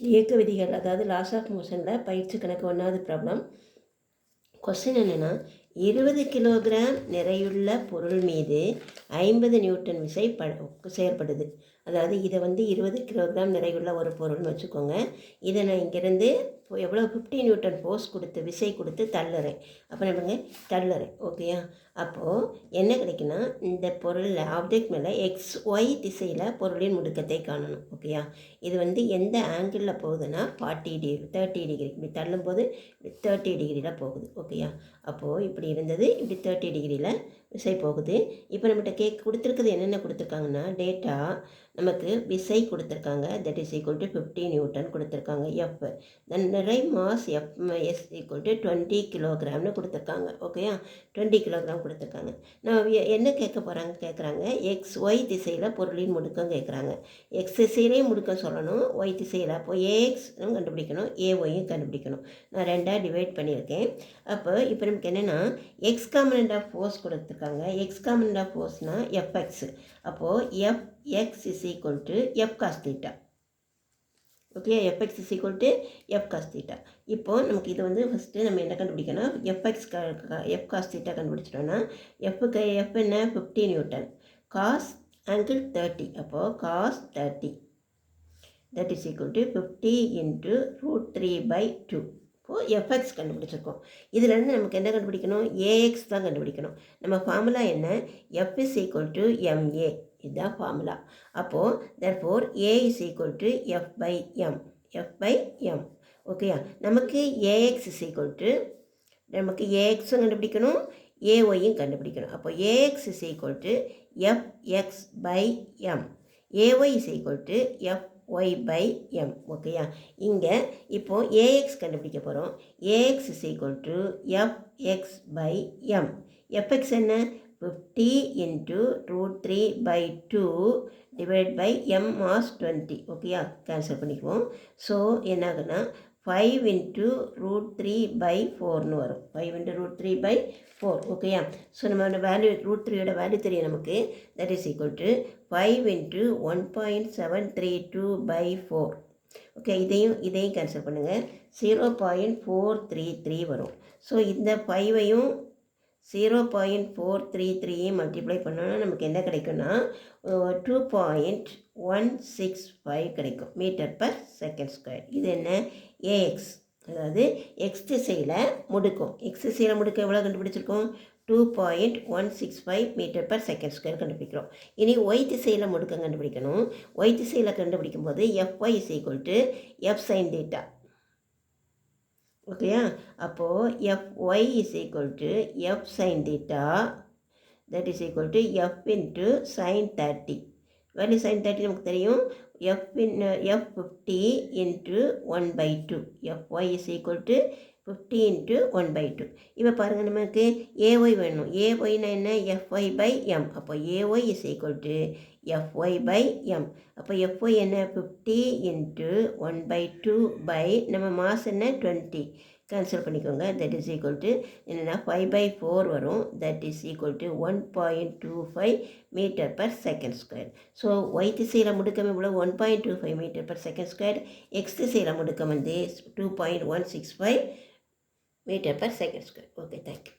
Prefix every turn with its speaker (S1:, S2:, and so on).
S1: இயக்க விதிகள் அதாவது லாஸ் ஆஃப் மோஷனில் பயிற்சி கணக்கு ஒன்றாவது ப்ராப்ளம் கொஸ்டின் என்னென்னா இருபது கிலோகிராம் நிறையுள்ள பொருள் மீது ஐம்பது நியூட்டன் விசை ப செயற்படுது அதாவது இதை வந்து இருபது கிலோகிராம் நிறையுள்ள ஒரு பொருள்னு வச்சுக்கோங்க. இதை நான் இங்கேருந்து எவ்வளோ? ஃபிஃப்டி நியூட்டன் ஃபோர்ஸ் கொடுத்து விசை கொடுத்து தள்ளுறேன். அப்போ நம்மங்க தள்ளுறேன். ஓகேயா அப்போது என்ன கிடைக்குன்னா இந்த பொருளில் ஆப்ஜெக்ட் மேலே எக்ஸ் ஒய் திசையில் பொருளின் முடுக்கத்தை காணணும். ஓகேயா இது வந்து எந்த ஆங்கிளில் போகுதுன்னா ஃபார்ட்டி டிகிரி தேர்ட்டி டிகிரி இப்படி தள்ளும்போது இப்படி தேர்ட்டி டிகிரியில் போகுது. ஓகேயா அப்போது இப்படி இருந்தது இப்படி தேர்ட்டி டிகிரியில் விசை போகுது. இப்போ நம்மகிட்ட கேக் கொடுத்துருக்குது என்னென்ன கொடுத்துருக்காங்கன்னா டேட்டா நமக்கு விசை கொடுத்துருக்காங்க. That is equal to fifty newton கொடுத்துருக்காங்க. எஃப் தென் நிறை mass F S equal to twenty கிலோகிராம்னு கொடுத்துருக்காங்க. ஓகேயா டுவெண்ட்டி கிலோகிராம் கொடுத்துருக்காங்க. நான் என்ன கேட்க போகிறாங்க கேட்குறாங்க? எக்ஸ் ஒய் திசையில் பொருளின் முடுக்கம் கேட்குறாங்க. எக்ஸ் திசையிலையும் முடுக்கம் சொல்லணும். ஒய் திசையில். அப்போ ஏஎக்ஸும் கண்டுபிடிக்கணும். ஏ கண்டுபிடிக்கணும். நான் ரெண்டாக டிவைட் பண்ணியிருக்கேன். அப்போ இப்போ நமக்கு என்னென்னா எக்ஸ் காமனண்ட் ஆஃப் ஃபோர்ஸ் கொடுத்துருக்காங்க. எக்ஸ் காமனண்ட் ஆஃப் ஃபோர்ஸ் ஃபோர்ஸ்னால் எஃப்எக்ஸ் அப்போது F X is equal to F cos theta okay F X is equal to F cos theta இப்போது நமக்கு இது வந்து ஃபஸ்ட்டு நம்ம என்ன கண்டுபிடிக்கணும்? F X F cos theta கண்டுபிடிச்சிட்டோன்னா எஃப்க்கு எஃப் என்ன? Fifty newton cos angle thirty அப்போது cos thirty that is equal to fifty into root three by two இப்போது எஃப்எக்ஸ் கண்டுபிடிச்சிருக்கோம். இதுலேருந்து நமக்கு என்ன கண்டுபிடிக்கணும்? ஏஎக்ஸ் தான் கண்டுபிடிக்கணும். நம்ம ஃபார்முலா என்ன? F is equal to M A இதுதான் ஃபார்முலா அப்போது therefore A is equal to F by M F by M ஓகேயா நமக்கு ஏஎக்ஸ் இஸ் ஈக்குவல் டு நமக்கு ஏஎக்ஸும் கண்டுபிடிக்கணும். ஏஒயும் கண்டுபிடிக்கணும். அப்போ A X is equal to F X by M A Y is equal to F Y by M ஓகேயா இங்கே இப்போது ஏஎக்ஸ் கண்டுபிடிக்க போகிறோம் A X is equal to F X by M F X என்ன? Fifty into root three by two divide by M mass twenty ஓகேயா cancel பண்ணிக்குவோம். So என்னாகுன்னா five into root three by ஃபோர்னு வரும். Five into root three by four ஓகேயா so நம்ம value root த்ரீயோட value தெரியும் நமக்கு. That is equal to five into one point seven three two by four okay இதையும் இதையும் கேன்சல் பண்ணுங்கள் zero point four three three வரும். ஸோ இந்த ஃபைவையும் ஜீரோ பாயிண்ட் ஃபோர் த்ரீ த்ரீயும் மல்டிப்ளை பண்ணோன்னா நமக்கு என்ன கிடைக்கும்னா two point one six five கிடைக்கும் மீட்டர் பர் செகண்ட் ஸ்கொயர் இது என்ன? ஏஎக்ஸ் அதாவது எக்ஸ் திசையில் முடுக்கும். எக்ஸ் திசையில் முடுக்க எவ்வளோ கண்டுபிடிச்சிருக்கோம்? Two point one six five metre per second square கண்டுபிடிக்கிறோம். இனி ஒய் திசையில் முடுக்கம் கண்டுபிடிக்கணும். ஒய் திசையில் கண்டுபிடிக்கும் போது F Y is equal to F sine theta ஓகேயா அப்போது F Y is equal to F sine theta that is equal to F into sine thirty value sine thirty நமக்கு தெரியும்? F in F fifty into one by two F Y is equal to fifty into one by two இப்போ பாருங்கள் நமக்கு AY வேணும். ஏஒய்னா என்ன? FY by M அப்போ A Y is equal to F Y by M அப்போ FY என்ன? Fifty into one by two by நம்ம மாஸ் என்ன? டுவெண்ட்டி கேன்சல் பண்ணிக்கோங்க. தட் இஸ் ஈக்குவல் டு என்னென்னா ஃபைவ் பை ஃபோர் வரும். That is equal to one point two five metre per second square so Y திசையில் முடுக்கம் இவ்வளோ one point two five metre per second square X திசையில் முடுக்கம் வந்து two point one six five metre per second square okay thank you